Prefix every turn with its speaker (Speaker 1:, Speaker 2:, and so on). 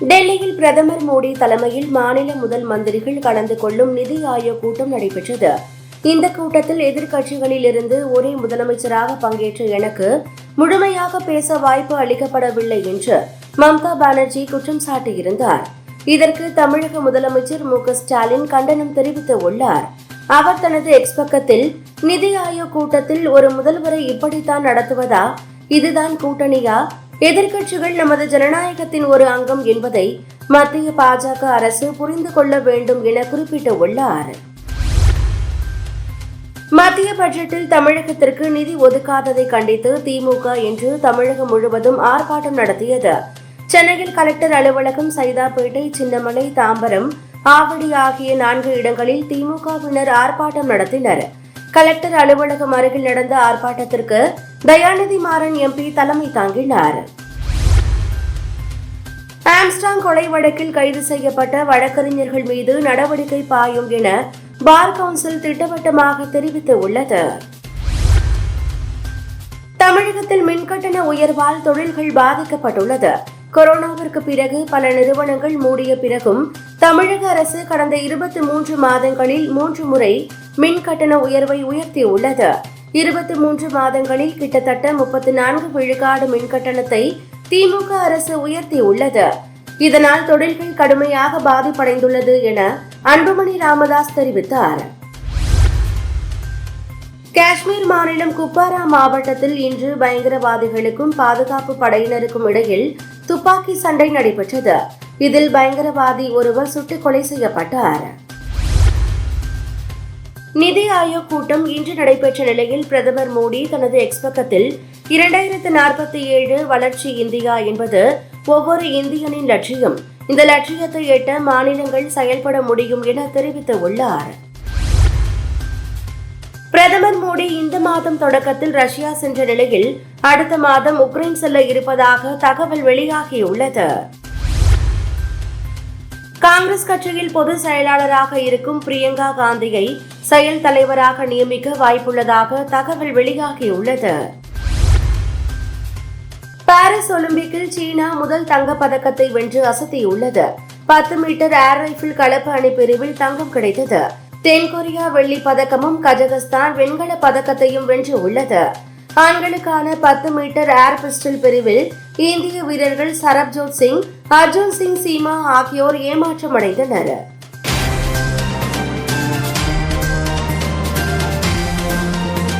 Speaker 1: டெல்லியில் பிரதமர் மோடி தலைமையில் மாநில முதல் மந்திரிகள் கலந்து கொள்ளும் நிதி ஆயோக் கூட்டம் நடைபெற்றது. இந்த கூட்டத்தில் எதிர்க்கட்சிகளில் இருந்து ஒரே முதலமைச்சராக பங்கேற்ற எனக்கு முழுமையாக பேச வாய்ப்பு அளிக்கப்படவில்லை என்று மம்தா பானர்ஜி குற்றம் சாட்டியிருந்தார். இதற்கு தமிழக முதலமைச்சர் மு ஸ்டாலின் கண்டனம் தெரிவித்து உள்ளார். அவர் தனது எக்ஸ் பக்கத்தில் நிதி ஆயோக் கூட்டத்தில் ஒரு முதல்வரை இப்படித்தான் நடத்துவதா? இதுதான் கூட்டணியா? எதிர்க்கட்சிகள் நமது ஜனநாயகத்தின் ஒரு அங்கம் என்பதை மத்திய பாஜக அரசு புரிந்து கொள்ள வேண்டும் என குறிப்பிட்டுள்ளார். மத்திய பட்ஜெட்டில் தமிழகத்திற்கு நிதி ஒதுக்காததை கண்டித்து திமுக இன்று தமிழகம் முழுவதும் ஆர்ப்பாட்டம் நடத்தியது. சென்னையில் கலெக்டர் அலுவலகம் சைதாப்பேட்டை சின்னமலை தாம்பரம் ஆவடி ஆகிய நான்கு இடங்களில் திமுகவினர் ஆர்ப்பாட்டம் நடத்தினர். கலெக்டர் அலுவலகம் அருகில் நடந்த ஆர்ப்பாட்டத்திற்கு தயாநிதி மாறன் எம்பி தலைமை தாங்கினார். ஆம்ஸ்டாங் கொலை வழக்கில் கைது செய்யப்பட்ட வழக்கறிஞர்கள் மீது நடவடிக்கை பாயும் என பார் கவுன்சில் திட்டவட்டமாக தெரிவித்துள்ளது. தமிழகத்தில் மின்கட்டண உயர்வால் தொழில்கள் பாதிக்கப்பட்டுள்ளது. கொரோனாவிற்கு பிறகு பல நிறுவனங்கள் மூடிய பிறகும் தமிழக அரசு கடந்த இருபத்தி மூன்று மாதங்களில் மூன்று முறை மின் கட்டண உயர்வை உயர்த்தியுள்ளது. இருபத்தி மூன்று மாதங்களில் கிட்டத்தட்ட முப்பத்தி நான்கு விழுக்காடு மின் கட்டணத்தை திமுக அரசு உயர்த்தியுள்ளது. இதனால் தொழில்கள் கடுமையாக பாதிப்படைந்துள்ளது என அன்புமணி ராமதாஸ் தெரிவித்தார். காஷ்மீர் மாநிலம் குப்வாரா மாவட்டத்தில் இன்று பயங்கரவாதிகளுக்கும் பாதுகாப்பு படையினருக்கும் இடையில் துப்பாக்கி சண்டை நடைபெற்றது. இதில் பயங்கரவாதி ஒருவர் சுட்டுக் கொலை செய்யப்பட்டார். நிதி ஆயோக் கூட்டம் இன்று நடைபெற்ற நிலையில் பிரதமர் மோடி தனது எக்ஸ்பக்கத்தில் இரண்டாயிரத்து நாற்பத்தி ஏழு வளர்ச்சி இந்தியா என்பது ஒவ்வொரு இந்தியனின் லட்சியம். இந்த லட்சியத்தை எட்ட மாநிலங்கள் செயல்பட முடியும் என தெரிவித்துள்ளார். பிரதமர் மோடி இந்த மாதம் தொடக்கத்தில் ரஷ்யா சென்ற நிலையில் அடுத்த மாதம் உக்ரைன் செல்ல இருப்பதாக தகவல் வெளியாகியுள்ளது. காங்கிரஸ் கட்சியில் பொதுச் செயலாளராக இருக்கும் பிரியங்கா காந்தியை செயல் தலைவராக நியமிக்க வாய்ப்புள்ளதாக தகவல் வெளியாகியுள்ளது. பாரிஸ் ஒலிம்பிக்கில் சீனா முதல் தங்கப் பதக்கத்தை வென்று அசத்தியுள்ளது. பத்து மீட்டர் ஏர் ரைபிள் கலப்பு அணி பிரிவில் தங்கம் கிடைத்தது. தென்கொரியா வெள்ளி பதக்கமும் கஜகஸ்தான் வெண்கல பதக்கத்தையும் வென்று உள்ளது ஆண்களுக்கான பத்து மீட்டர் ஏர் பிஸ்டல் பிரிவில் இந்திய வீரர்கள் சரப்ஜோத் சிங் அர்ஜுன் சிங் சீமா ஆகியோர் ஏமாற்றமடைந்தனர்.